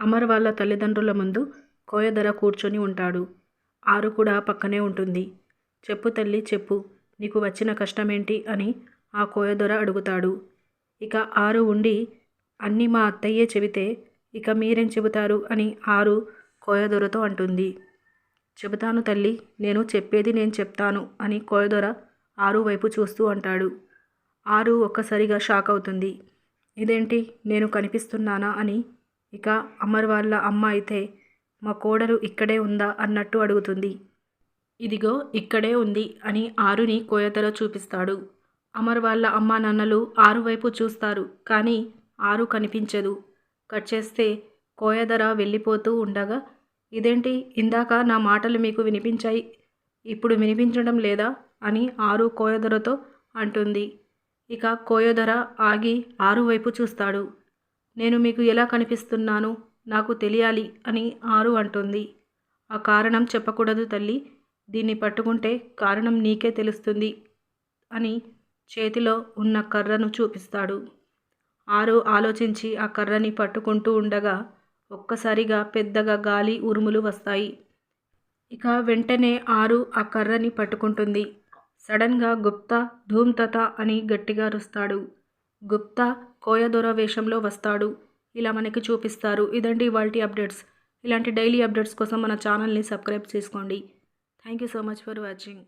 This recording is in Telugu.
అమర్ వాళ్ళ తల్లిదండ్రుల ముందు కోయదొర కూర్చొని ఉంటాడు. ఆరు కూడా పక్కనే ఉంటుంది. చెప్పు తల్లి చెప్పు. నీకు వచ్చిన కష్టమేంటి? అని ఆ కోయదొర అడుగుతాడు. ఇక ఆరు ఉండి అన్నీ మా అత్తయ్యే చెబితే ఇక మీరేం చెబుతారు? అని ఆరు కోయదొరతో అంటుంది. చెబుతాను తల్లి నేను చెప్పేది నేను చెప్తాను అని కోయదొర ఆరు వైపు చూస్తూ అంటాడు. ఆరు ఒక్కసారిగా షాక్ అవుతుంది. ఇదేంటి? నేను కనిపిస్తున్నానా? అని ఇక అమర్ వాళ్ళ అమ్మ అయితే మా కోడలు ఇక్కడే ఉందా? అన్నట్టు అడుగుతుంది. ఇదిగో ఇక్కడే ఉంది అని ఆరుని కోయదొర చూపిస్తాడు. అమర్ వాళ్ళ అమ్మ నాన్నలు ఆరు వైపు చూస్తారు కానీ ఆరు కనిపించదు. కట్ చేస్తే కోయదొర వెళ్ళిపోతూ ఉండగా ఇదేంటి? ఇందాక నా మాటలు మీకు వినిపించాయి ఇప్పుడు వినిపించడం లేదా? అని ఆరు కోయదొరతో అంటుంది. ఇక కోయదొర ఆగి ఆరు వైపు చూస్తాడు. నేను మీకు ఎలా కనిపిస్తున్నాను? నాకు తెలియాలి అని ఆరు అంటుంది. ఆ కారణం చెప్పకూడదు తల్లి. దీన్ని పట్టుకుంటే కారణం నీకే తెలుస్తుంది అని చేతిలో ఉన్న కర్రను చూపిస్తాడు. ఆరు ఆలోచించి ఆ కర్రని పట్టుకుంటూ ఉండగా ఒక్కసారిగా పెద్దగా గాలి ఉరుములు వస్తాయి. ఇక వెంటనే ఆరు ఆ కర్రని పట్టుకుంటుంది. సడన్గా గుప్తా ధూమ్తత అని గట్టిగా అరుస్తాడు. గుప్తా కోయదొర వేషంలో వస్తాడు. ఇలా మనకి చూపిస్తారు. ఇదండి ఇవాల్టి అప్డేట్స్. ఇలాంటి డైలీ అప్డేట్స్ కోసం మన ఛానల్ని సబ్స్క్రైబ్ చేసుకోండి. Thank you so much for watching.